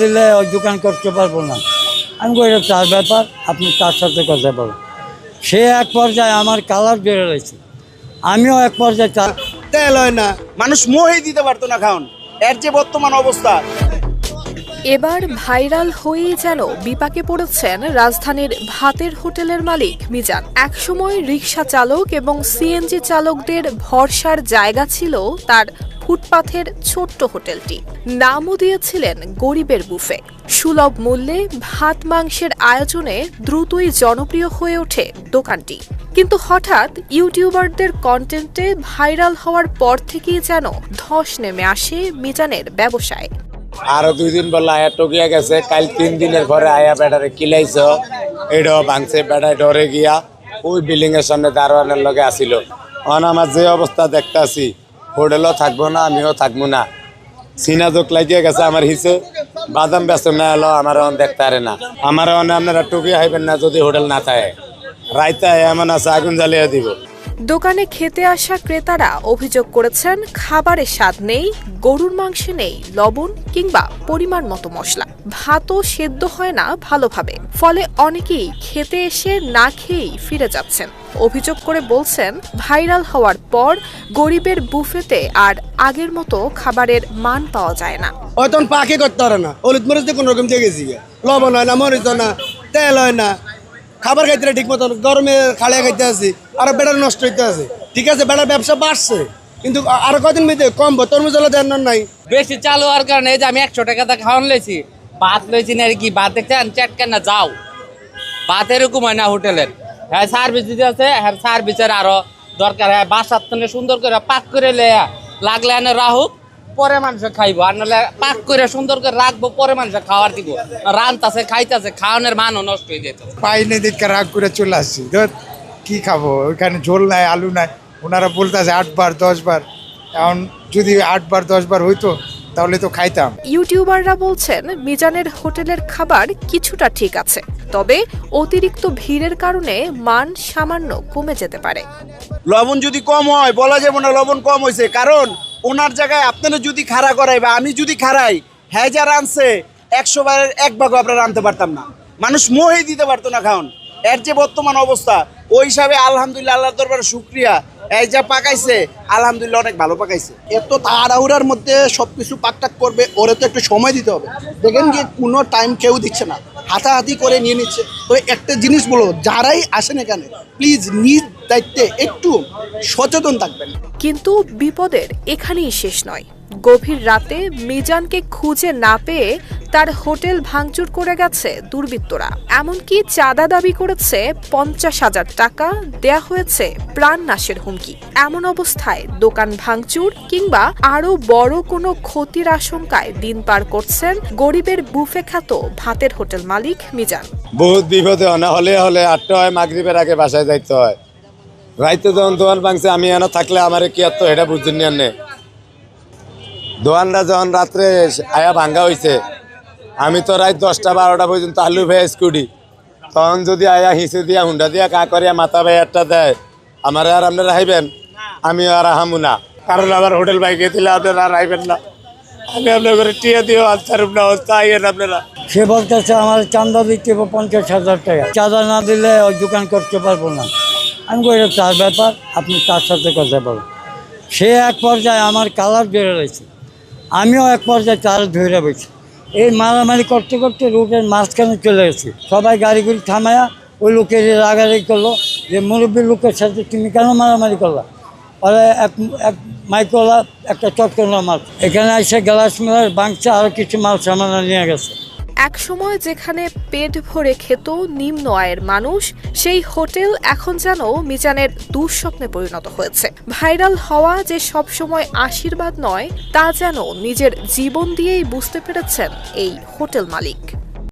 দিলে ওই দোকান করতে পারব না। আমি কই এটা তার ব্যাপার আপনি তার সাথে কথা বলেন। সে এক পর্যায়ে আমার কালার বেড়ে রয়েছে। আমিও এক পর্যায়ে তার তেল হয় না মানুষ মোহেই দিতে পারতো না খাওন। এর যে বর্তমান অবস্থা। এবার ভাইরাল হয়েই যেন বিপাকে পড়েছেন রাজধানীর ভাতের হোটেলের মালিক মিজান। একসময় রিক্সা চালক এবং সিএনজি চালকদের ভরসার জায়গা ছিল তার ফুটপাথের ছোট্ট হোটেলটি। নামও দিয়েছিলেন গরিবের বুফে। সুলভ মূল্যে ভাত মাংসের আয়োজনে দ্রুতই জনপ্রিয় হয়ে ওঠে দোকানটি। কিন্তু হঠাৎ ইউটিউবারদের কন্টেন্টে ভাইরাল হওয়ার পর থেকেই যেন ধস নেমে আসে মিজানের ব্যবসায়। আরও দুই দিন বলল আয়া টকিয়া গেছে, কাল তিন দিনের পরে আয়া বেটারে কিলাইছ। এটাও ভাঙছে বেটায় ডরে গিয়া ওই বিল্ডিং এর সামনে দারোয়ানের লগে আসিল। অন যে অবস্থা দেখতে আছি হোটেলও থাকব না, আমিও থাকব না। সিনা যোগ লাগিয়ে গেছে আমার হিসে বাদাম ব্যস্ত না এলো আমার দেখতে পারে না। আমার অনে আপনারা টুকি হাইবেন না, যদি হোটেল না থাকে। রাইতে এমন আছে আগুন জ্বালিয়ে দিব। দোকানে খেতে আসা ক্রেতারা অভিযোগ করেছেন খাবারের স্বাদ নেই, গরুর মাংসে নেই, লবণ কিংবা পরিমাণ মতো মশলা। ভাতও সেদ্ধ হয় না ভালোভাবে। ফলে অনেকেই খেতে এসে না খেয়েই ফিরে যাচ্ছেন। অভিযোগ করে বলছেন ভাইরাল হওয়ার পর গরিবের বুফেতে আর আগের মতো খাবারের মান পাওয়া যায় না। ওই তখন পাকে করতে পারে না। হলুদ মরিচ কোনো রকম দিয়ে গেছি লবণ হয় না মরিচ হয় না তেল হয় না। খাবার খাইতে ঠিক মতন গরমে খালিয়া খাইতে আছি আর বেড়ার নষ্ট হইতে আছে। ঠিক আছে বেড়ার ব্যবসা বাড়ছে কিন্তু আরও কদিন মেয়েতে কম তরমুজ হলে নাই। বেশি চালু হওয়ার কারণে এই যে আমি একশো টাকা খাওয়ান লইছি ভাত লইছি না কি ভাত দেখছেন চ্যাটকেন না যাও। ভাত এরকম হয় না হোটেলের। হ্যাঁ সার্ভিস দিতে আছে হ্যাঁ সার্ভিসের আরও দরকার। হ্যাঁ বাসার থেকে সুন্দর করে পাক করে লেয়া লাগলে এনে রাহুক পরে মানুষ খাইবো। আর নাহলে পাক করে সুন্দর করে রাখব, পরে মানুষ খাওয়ার দিব। রান্তাছে, খাইতেছে, খাওয়ানোর মানও নষ্ট হয়ে যেত। পাইনি দেখে রাগ করে চলে আসছি। ধর, কি খাব? ওইখানে ঝোল নাই, আলু নাই। ওনারা বলতেছে আটবার, দশবার। এখন যদি আটবার, দশবার হইতো তাহলে তো খাইতাম। ইউটিউবাররা বলছেন মিজানের হোটেলের খাবার কিছুটা ঠিক আছে তবে অতিরিক্ত ভিড়ের কারণে মান সামান্য কমে যেতে পারে। লবণ যদি কম হয় বলা যাবে না লবণ কম হয়েছে কারণ ওনার জায়গায় আপনারা যদি খাড়া করাই বা আমি যদি খাড়াই হ্যাঁ যা রানছে একশো বারের এক ভাগও আপনারা আনতে পারতাম না। মানুষ মোহেই দিতে পারতো না খাওন। এর যে বর্তমান অবস্থা, ওই হিসাবে আলহামদুলিল্লাহ আল্লাহ দরবার শুক্রিয়া। এই যা পাকাইছে, আলহামদুলিল্লাহ অনেক ভালো পাকাইছে। এত তাড়াহুড়ার মধ্যে সব কিছু পাকটাক করবে, ওরে তো একটু সময় দিতে হবে। দেখেন যে কোনো টাইম কেউ দিচ্ছে না। হাতাহাতি করে নিয়ে নিচ্ছে। তো একটা জিনিস বলো, যারাই আসেন এখানে প্লিজ নিজ দায়িত্বে একটু সচেতন থাকবেন। কিন্তু বিপদের এখানেই শেষ নয়। গভীর রাতে মিজানকে খুঁজে না পেয়ে তার হোটেল ভাঙচুর করে গেছে দুর্বৃত্তরা। এমনকি চাঁদা দাবি করেছে পঞ্চাশ হাজার টাকা দেয়া হয়েছে প্রাণ নাশের হুমকি। এমন অবস্থায় দোকান ভাঙচুর কিংবা আরও বড় কোনো ক্ষতির আশঙ্কায় দিন পার করছেন গরিবের বুফে খ্যাত ভাতের হোটেল মালিক মিজান। বহুত বিপদে না হলে হলে আটটা হয়, মাগরিবের আগে বাসায় যাইতে হয়। রাইতে যখন দোয়ান ভাঙছে, আমি এনে থাকলে আমার কি আর তো এটা বুঝছেন নে? দোয়ানটা যখন রাত্রে আয়া ভাঙ্গা হয়েছে আমি তো রাত দশটা, বারোটা পর্যন্ত আলু ভেয়ে স্কুটি তখন যদি আয়া হিসে দিয়া, হুন্ডা দিয়া কা করিয়া মাথা ভাইয়ারটা দেয়, আমার আর আপনারা হাইবেন আমি আর হামু না। কারণ আমার হোটেল বাইকে দিলে আপনারা আর হাইবেন না। আমি আপনার করে টিয়া আচ্ছা না অবস্থা আইয়েন আপনারা। সে বলতেছে, আমার চাঁদা দিতে পঞ্চাশ হাজার টাকা। চাঁদা না দিলে ওই দোকান করতে পারব না। আমি এটা তার ব্যাপার, আপনি তার সাথে কথা বলেন। সে এক পর্যায়ে আমার কালার বেড়ে রয়েছে। আমিও এক পর্যায়ে তার ধরে বইছি এই মারামারি করতে করতে রোডের মাঝখানে চলে গেছি। সবাই গাড়িগুলি থামায়া ওই লোকের রাগারাগি করল, যে মুরব্বীর লোকের সাথে তুমি কেন মারামারি করলা? ওরা এক এক মাইকলা একটা চটকনা মাছ এখানে এসে গ্লাস মেলার বাংছে আরও কিছু মাল সামান নিয়ে গেছে। একসময় যেখানে পেট ভরে খেত নিম্ন আয়ের মানুষ, সেই হোটেল এখন যেন মিজানের দুঃস্বপ্নে পরিণত হয়েছে। ভাইরাল হওয়া যে সবসময় আশীর্বাদ নয়, তা যেন নিজের জীবন দিয়েই বুঝতে পেরেছেন এই হোটেল মালিক।